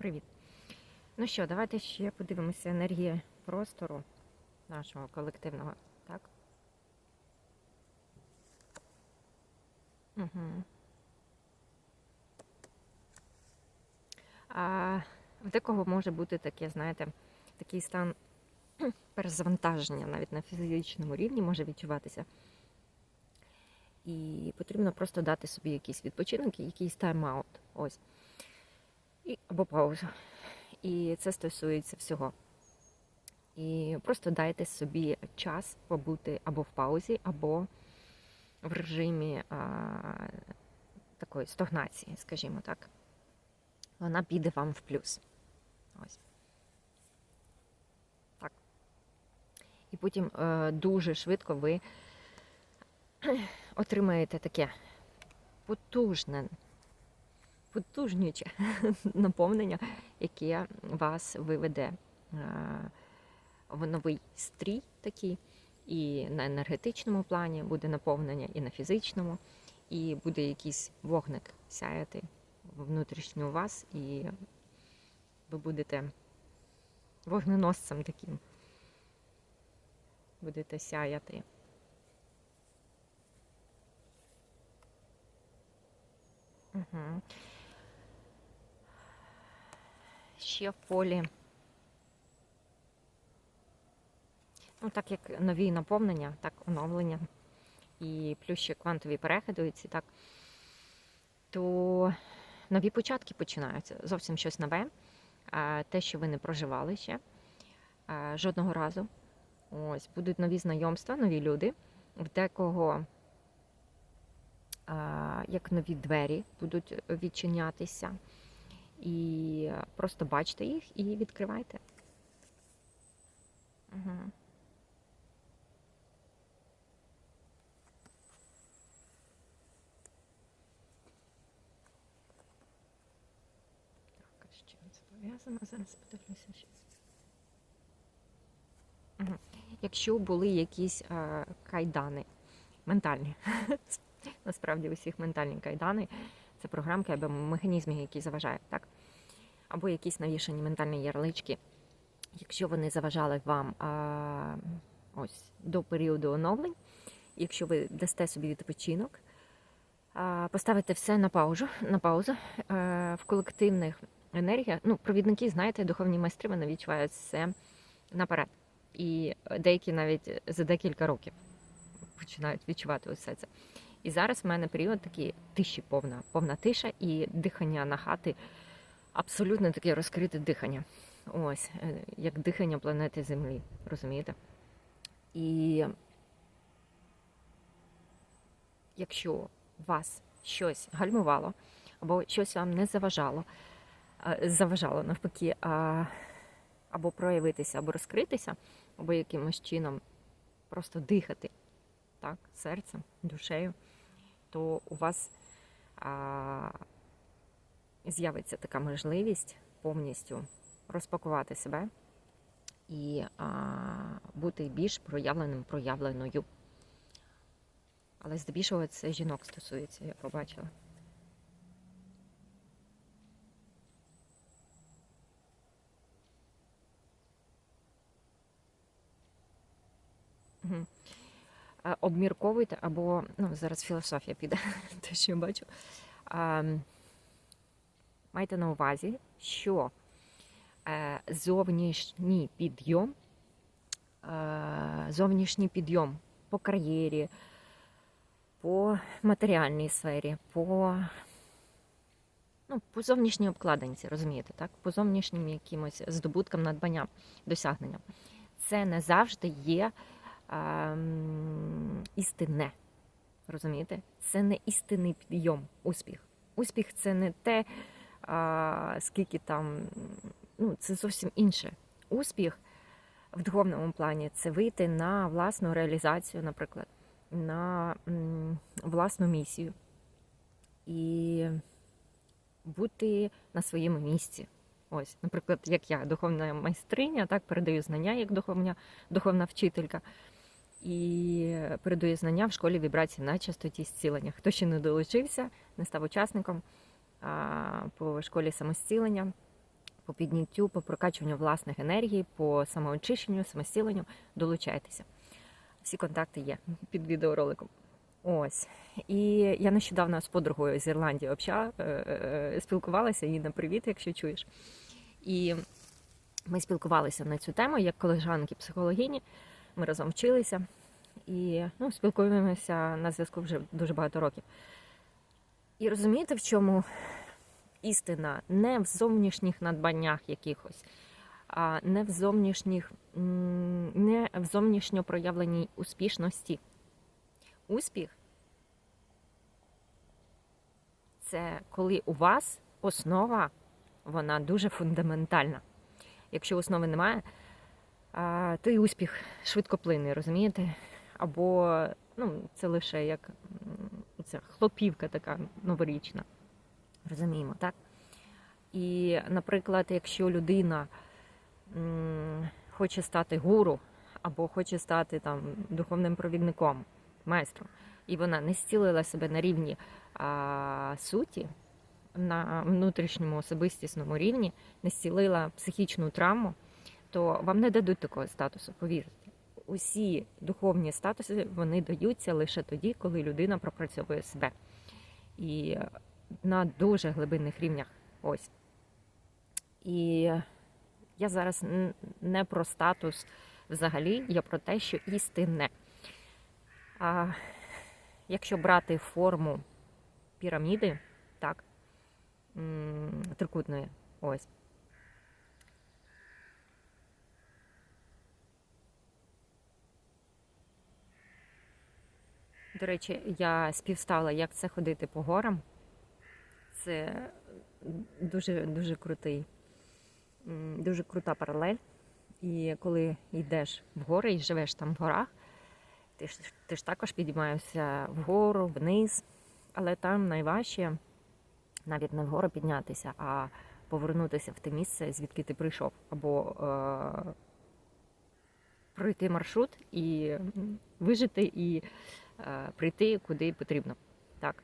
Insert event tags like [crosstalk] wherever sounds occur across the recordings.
Привіт. Ну що, давайте ще подивимося енергії простору нашого колективного, так? Угу. А в декого може бути таке, знаєте, такий стан [clears throat] перезавантаження навіть на фізичному рівні може відчуватися. І потрібно просто дати собі якийсь відпочинок, якийсь тайм-аут. Ось. І, або паузу. І це стосується всього. І просто дайте собі час побути або в паузі, або в режимі а, такої стогнації, скажімо так. Вона піде вам в плюс. Ось. Так. І потім е, дуже швидко ви [clears throat] отримаєте таке потужне, потужнюче [laughs] наповнення, яке вас виведе е, в новий стрій такий. І на енергетичному плані буде наповнення, і на фізичному, і буде якийсь вогник сяяти внутрішньо у вас, і ви будете вогненосцем таким. Будете сяяти. Угу. Ще полі. Ну, так як нові наповнення, так оновлення і плюс ще квантові переходуються, так, то нові початки починаються. Зовсім щось нове. Те, що ви не проживали ще жодного разу. Ось, будуть нові знайомства, нові люди, в декого як нові двері будуть відчинятися. І просто бачте їх і відкривайте. Угу. Так, а з чим це пов'язано? Зараз подивлюся ще. Угу. Якщо були якісь а, кайдани ментальні, [laughs] насправді усіх ментальні кайдани, це програмки або механізми, які заважають, так? Або якісь навішані ментальні ярлички. Якщо вони заважали вам а, ось до періоду оновлень, якщо ви дасте собі відпочинок, а, поставите все на паузу, на паузу а, в колективних енергіях, ну, провідники, знаєте, духовні майстри вони відчувають все наперед. І деякі навіть за декілька років починають відчувати усе це. І зараз в мене період такий тиші повна, повна тиша і дихання на хати абсолютно таке розкрите дихання. Ось, е, як дихання планети Землі, розумієте? І якщо вас щось гальмувало, або щось вам не заважало, е, заважало навпаки, або проявитися, або розкритися, або якимось чином просто дихати так, серцем, душею, то у вас а, з'явиться така можливість повністю розпакувати себе і а, бути більш проявленим, проявленою. Але здебільшого це жінок стосується, я побачила. Угу. Обмірковуйте або, ну, зараз філософія піде, [laughs] те, що я бачу. А, майте на увазі, що е, зовнішній підйом, е, зовнішній підйом по кар'єрі, по матеріальній сфері, по ну, по зовнішній обкладинці, розумієте, так? По зовнішнім якимось здобуткам, надбанням, досягненням. Це не завжди є істинне. Розумієте? Це не істинний підйом, успіх. Успіх це не те, а, скільки там, ну, це зовсім інше. Успіх в духовному плані це вийти на власну реалізацію, наприклад, на власну місію і бути на своєму місці. Ось, наприклад, як я, духовна майстриня, так передаю знання як духовна, духовна вчителька. І передаю знання в школі вібрацій на частоті зцілення. Хто ще не долучився, не став учасником по школі самостілення, по підняттю, по прокачуванню власних енергій, по самоочищенню, самостіленню, долучайтеся. Всі контакти є під відеороликом. Ось. І я нещодавно з подругою з Ірландії обща, е, е, спілкувалася, їй на привіт, якщо чуєш. І ми спілкувалися на цю тему як колежанки психологині. Ми разом вчилися і ну, спілкуємося на зв'язку вже дуже багато років. І розумієте, в чому істина? Не в зовнішніх надбаннях якихось, а не в зовнішніх, не в зовнішньо проявленій успішності. Успіх це коли у вас основа, вона дуже фундаментальна. Якщо основи немає, а, то і успіх швидкоплинний, розумієте? Або ну, це лише як ця хлопівка така новорічна. Розуміємо, так? І, наприклад, якщо людина хоче стати гуру, або хоче стати там духовним провідником, майстром, і вона не зцілила себе на рівні а, суті, на внутрішньому особистісному рівні, не зцілила психічну травму, то вам не дадуть такого статусу, повірте. Усі духовні статуси вони даються лише тоді, коли людина пропрацьовує себе. І на дуже глибинних рівнях. Ось. І я зараз не про статус взагалі, я про те, що істинне. А якщо брати форму піраміди, так, трикутної, ось. До речі, я співставила, як це ходити по горам. Це дуже дуже крутий, дуже крута паралель. І коли йдеш в гори і живеш там в горах, ти ж, ти ж також підіймаєшся вгору, вниз, але там найважче навіть не вгору піднятися, а повернутися в те місце, звідки ти прийшов, або е- пройти маршрут і вижити і прийти куди потрібно. Так.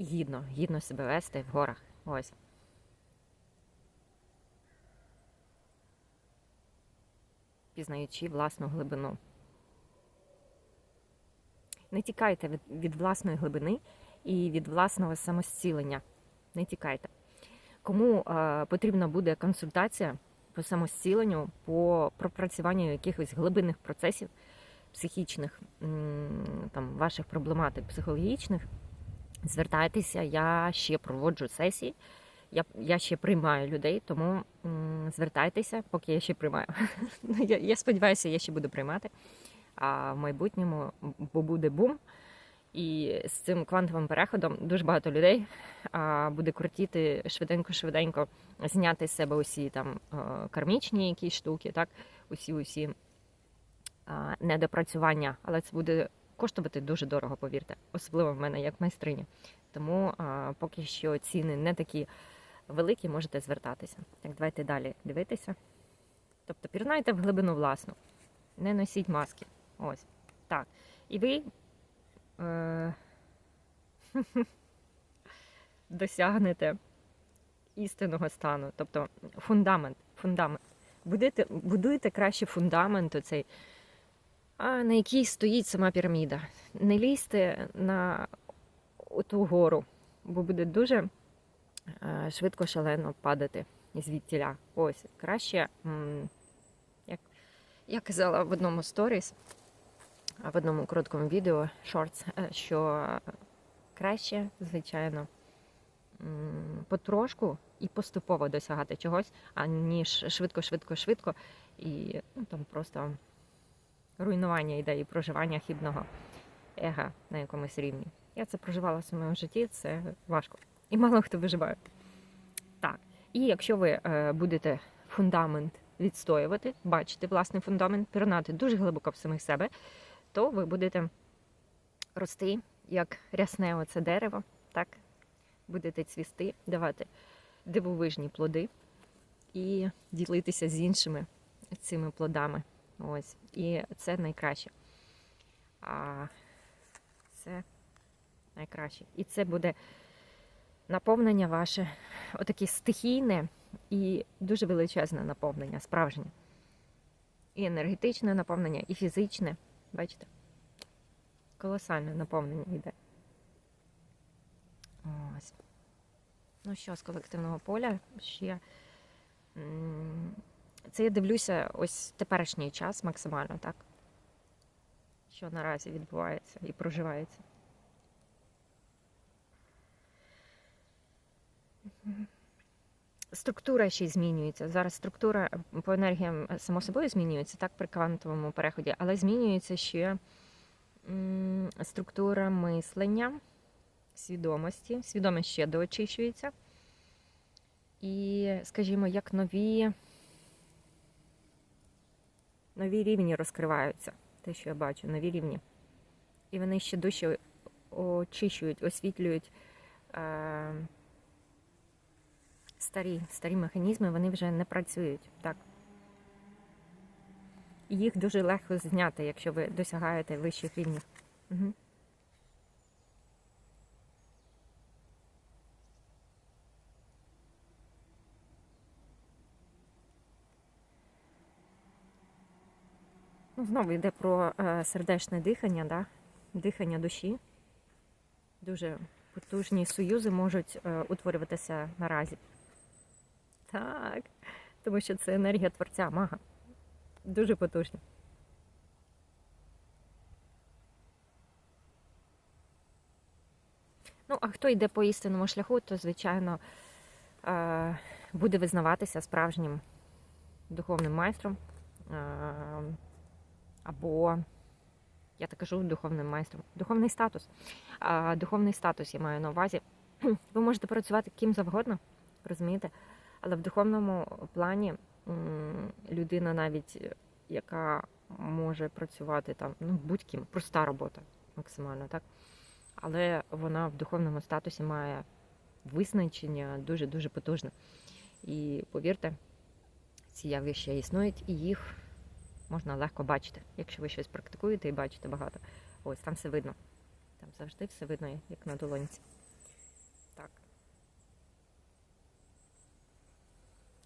Гідно, гідно себе вести в горах. Ось. Пізнаючи власну глибину. Не тікайте від, від власної глибини і від власного самозцілення. Не тікайте. Кому е, потрібна буде консультація по самозціленню, по пропрацюванню якихось глибинних процесів психічних, там, ваших проблематик психологічних, звертайтеся, я ще проводжу сесії, я, я ще приймаю людей, тому звертайтеся, поки я ще приймаю. [laughs] Я, я сподіваюся, я ще буду приймати. А в майбутньому бо буде бум. І з цим квантовим переходом дуже багато людей а, буде крутіти швиденько-швиденько зняти з себе усі там е, кармічні якісь штуки, так, усі усі недопрацювання, але це буде коштувати дуже дорого, повірте, особливо в мене як майстрині. Тому поки що ціни не такі великі, можете звертатися. Так, давайте далі дивитися. Тобто пірнайте в глибину власну, не носіть маски. Ось так. І ви е... [laughs] досягнете істинного стану, тобто фундамент. фундамент. Будуйте, будуйте краще фундамент оцей, а на якій стоїть сама піраміда. Не лізьте на ту гору, бо буде дуже е, швидко шалено падати звідтіля. Ось краще, як я казала в одному сторіс, в одному короткому відео шортс, е, що краще, звичайно, потрошку і поступово досягати чогось, аніж швидко, швидко, швидко і ну, там просто руйнування ідеї проживання хібного ега на якомусь рівні. Я це проживала в своєму житті, це важко. І мало хто виживає. Так. І якщо ви е, будете фундамент відстоювати, бачити власний фундамент, пірнати дуже глибоко в самих себе, то ви будете рости як рясне оце дерево, так? Будете цвісти, давати дивовижні плоди і ділитися з іншими цими плодами. Ось. І це найкраще. А це найкраще. І це буде наповнення ваше отаке стихійне і дуже величезне наповнення, справжнє. І енергетичне наповнення, і фізичне. Бачите? Колосальне наповнення йде. Ось. Ну що, з колективного поля ще. Це я дивлюся ось теперішній час максимально, так? Що наразі відбувається і проживається. Структура ще й змінюється. Зараз структура по енергіям е, само собою змінюється, так, при квантовому переході, але змінюється ще структура мислення, свідомості. Свідомість ще доочищується. І, скажімо, як нові, нові рівні розкриваються. Те, що я бачу, нові рівні. І вони ще дужче очищують, освітлюють. Е- старі, старі механізми, вони вже не працюють. Так. Їх дуже легко зняти, якщо ви досягаєте вищих рівнів. Угу. Знову йде про е, сердечне дихання, да? дихання душі. Дуже потужні союзи можуть е, утворюватися наразі. Так, тому що це енергія творця, мага. Дуже потужна. Ну, а хто йде по істинному шляху, то, звичайно, е, буде визнаватися справжнім духовним майстром. Або, я так кажу, духовним майстром. Духовний статус. А, Духовний статус я маю на увазі. [clears throat] Ви можете працювати ким завгодно, розумієте? Але в духовному плані людина навіть, яка може працювати там, ну, будь-ким, проста робота максимально, так? Але вона в духовному статусі має визначення дуже-дуже потужне. І повірте, ці явища існують, і їх можна легко бачити, якщо ви щось практикуєте і бачите багато. Ось там все видно. Там завжди все видно, як на долонці. Так.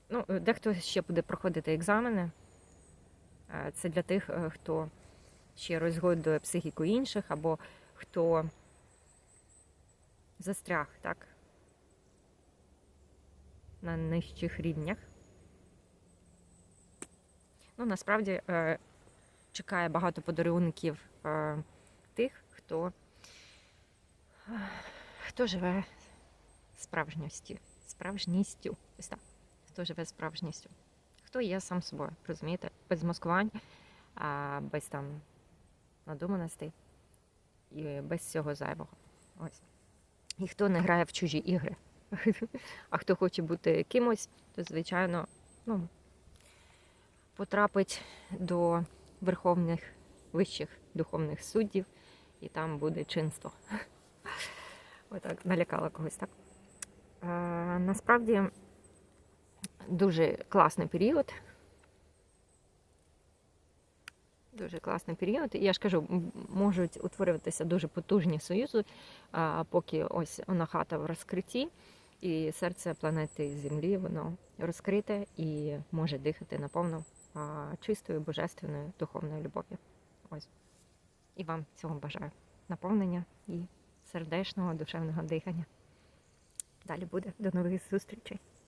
Ну, е, дехто ще буде проходити екзамени. Е, Це для тих, е, хто ще розгойдує психіку інших, або хто застряг, так? На нижчих рівнях. Ну, насправді е, чекає багато подарунків е, тих, хто, е, хто живе справжністю. Справжністю. Ось так. Хто живе справжністю. Хто є сам собою, розумієте? Без маскувань, а, без там надуманостей і без всього зайвого. Ось. І хто не грає в чужі ігри. [laughs] А хто хоче бути кимось, то, звичайно, ну, потрапить до верховних вищих духовних суддів, і там буде чинство. [laughs] Отак налякала когось, так? А, насправді дуже класний період. Дуже класний період. Я ж кажу, можуть утворюватися дуже потужні союзи, поки ось вона хата в розкритті, і серце планети Землі воно розкрите і може дихати наповно чистою, божественною духовною любов'ю. Ось. І вам цього бажаю. Наповнення і сердечного, душевного дихання. Далі буде. До нових зустрічей.